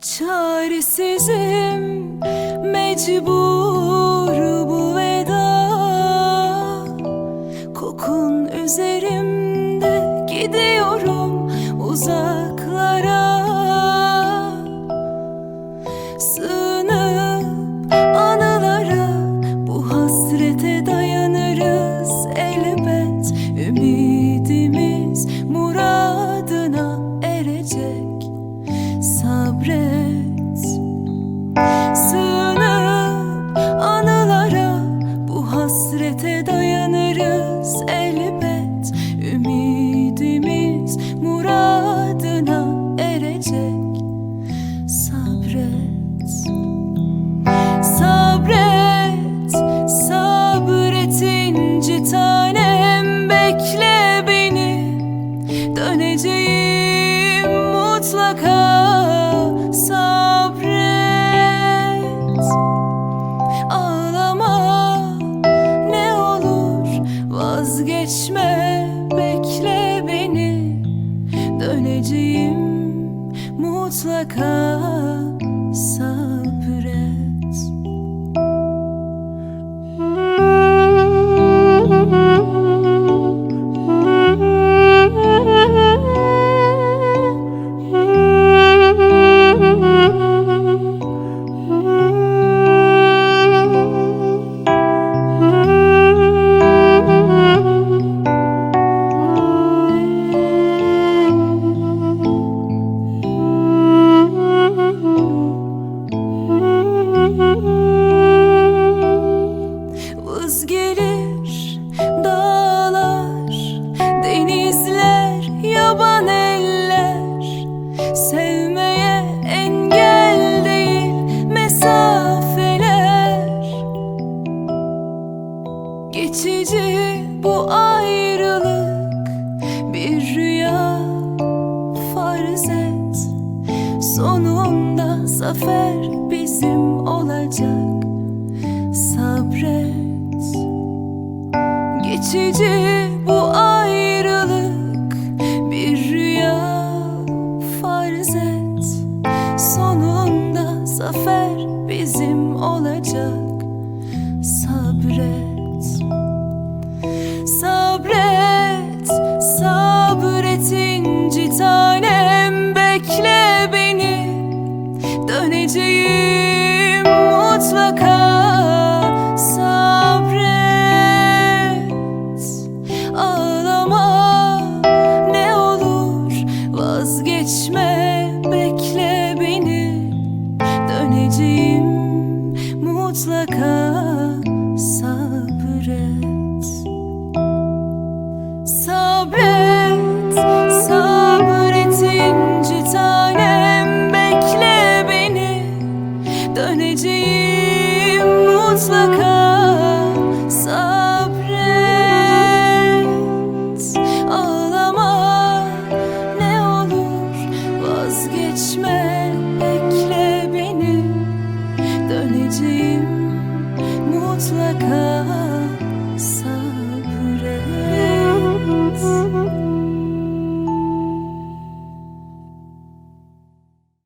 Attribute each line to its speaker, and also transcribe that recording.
Speaker 1: Çaresizim mecbur bu veda. Kokun üzerimde gidiyorum sabret. Sığınıp anılara bu hasrete dayanırız elbet. Ümidimiz muradına erecek. Sabret. Sabret, sabret inci bekle beni. Döneceğim Döneceğim mutlaka Geçici bu ayrılık bir rüya farz et. Sonunda zafer bizim olacak sabret. Geçici bu ayrılık bir rüya farz et. Sonunda zafer bizim olacak sabret mutlaka sabret. Sabret, sabret inci tanem bekle beni. Döneceğim mutlaka